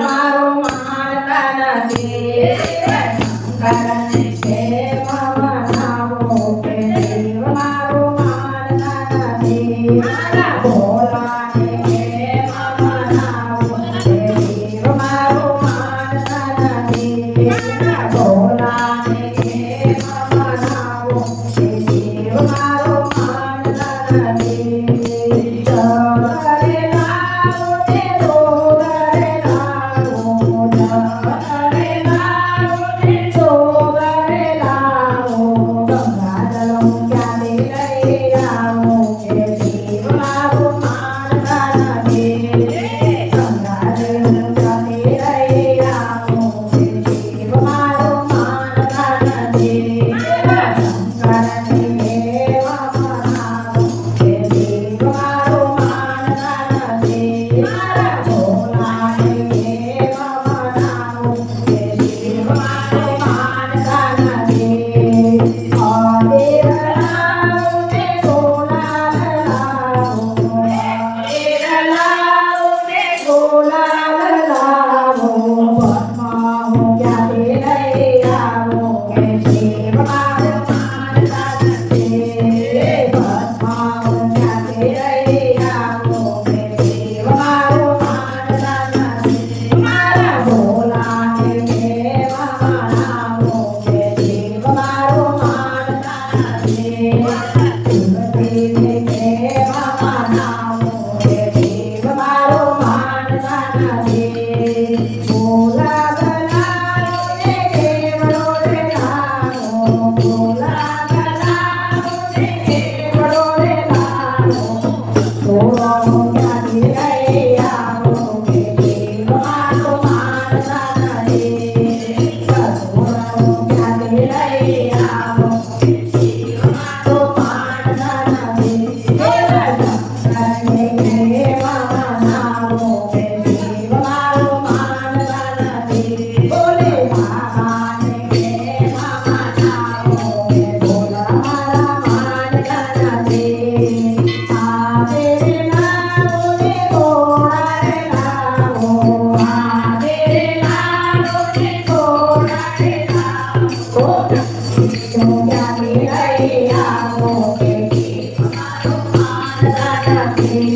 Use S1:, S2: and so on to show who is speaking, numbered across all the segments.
S1: મારો માનતા નથી શંકરને ઘેર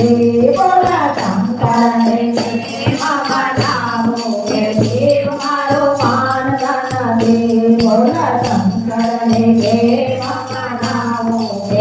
S1: લઈ આવો કે દેવ મારો નથી ગુણરામ ક્યાંથી લઈ આવો કે દેવ મારો માનતા નથી બોલા શંકરને દેવ મનાવો દેવ મારો માનતા નથી દેવ